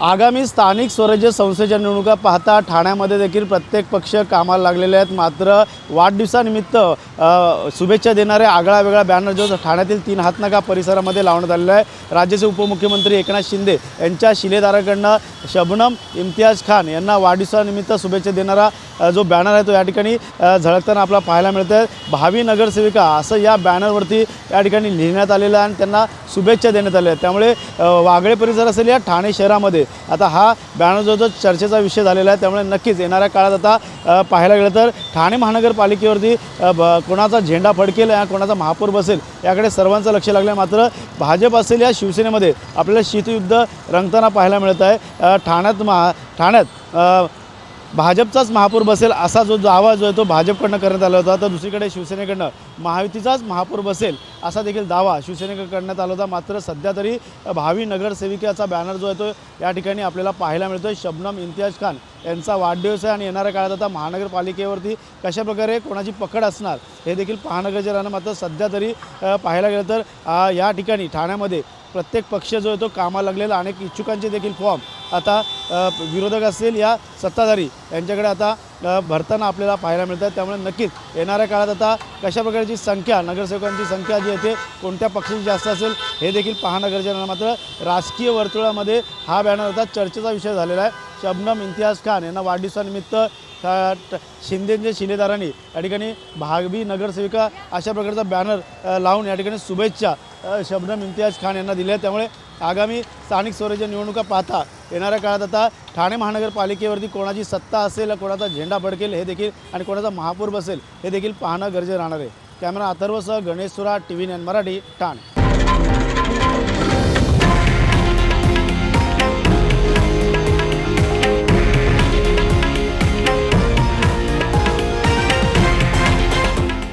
आगामी स्थानिक स्वराज्य संस्थेच्या निवडणुका पाहता ठाण्यामध्ये देखील प्रत्येक पक्ष कामाला लागलेले आहेत. मात्र वाढदिवसानिमित्त शुभेच्छा देणारे आगळा वेगळा बॅनर जो ठाण्यातील तीन हातनाका परिसरामध्ये लावण्यात आलेला आहे. राज्याचे उपमुख्यमंत्री एकनाथ शिंदे यांच्या शिलेदाराकडनं शबनम इम्तियाज खान यांना वाढदिवसानिमित्त शुभेच्छा देणारा जो बॅनर आहे तो या ठिकाणी झळकताना आपला पाहायला मिळत आहे भावी नगरसेविका असं या बॅनरवरती या ठिकाणी लिहिण्यात आलेलं आहे आणि त्यांना शुभेच्छा देण्यात आल्या आहेत. त्यामुळे वागळे परिसर असेल या ठाणे शहरामध्ये आता हा बॅनर जो जो चर्चेचा विषय झालेला आहे. त्यामुळे नक्कीच येणाऱ्या काळात आता पाहायला गेलं तर ठाणे महानगरपालिकेवरती ब- कोणाचा झेंडा फडकेल या कोणाचा महापौर बसेल याकडे सर्वांचं लक्ष लागलं आहे मात्र भाजप असेल या शिवसेनेमध्ये आपल्याला शीतयुद्ध रंगताना पाहायला मिळत आहे. ठाण्यात महा ठाण्यात भाजपचाच महापौर बसेल असा जो दावा जो आहे तो भाजपकडनं करण्यात आला होता. तर दुसरीकडे शिवसेनेकडनं महायुतीचाच महापौर बसेल असा देखील दावा शिवसेनेकडे करण्यात आला होता मात्र सध्या तरी भावी नगरसेविकेचा बॅनर जो आहे तो या ठिकाणी आपल्याला पाहायला मिळतो शबनम इम्तियाज खान यांचा वाढदिवस आहे आणि येणाऱ्या काळात आता महानगरपालिकेवरती कशाप्रकारे कोणाची पकड असणार हे देखील पाहणं गरजेचं राहणं मात्र सध्या तरी पाहायला गेलं तर या ठिकाणी ठाण्यामध्ये प्रत्येक पक्ष जो आहे तो कामा लागलेला अनेक इच्छुकांचे देखील फॉर्म आता विरोधक असतील या सत्ताधारी यांच्याकडे आता भरताना आपल्याला पाहायला मिळतात त्यामुळे नक्कीच येणाऱ्या काळात आता कशा प्रकारची संख्या नगरसेवकांची संख्या जी आहे ते कोणत्या पक्षाची जास्त असेल हे देखील पाहणं गरजेचं आहे. मात्र राजकीय वर्तुळामध्ये हा बॅनर आता चर्चेचा विषय झालेला आहे. शबनम इम्तियाज खान यांना वाढदिवसानिमित्त शिंदेच्या शिलेदारांनी या ठिकाणी भागबी नगरसेविका अशा प्रकारचा बॅनर लावून या ठिकाणी शुभेच्छा शबनम इम्तियाज खान यांना दिल्या त्यामुळे आगामी स्थानिक स्वराज्य निवडणुका पाहता येणाऱ्या काळात आता ठाणे महानगरपालिकेवरती कोणाची सत्ता असेल कोणाचा झेंडा फडकेल हे देखील आणि कोणाचा महापौर बसेल हे देखील पाहणं गरजेचं राहणार आहे. Camera अथर्वसह Ganesh Sura T V nine Marathi Thane.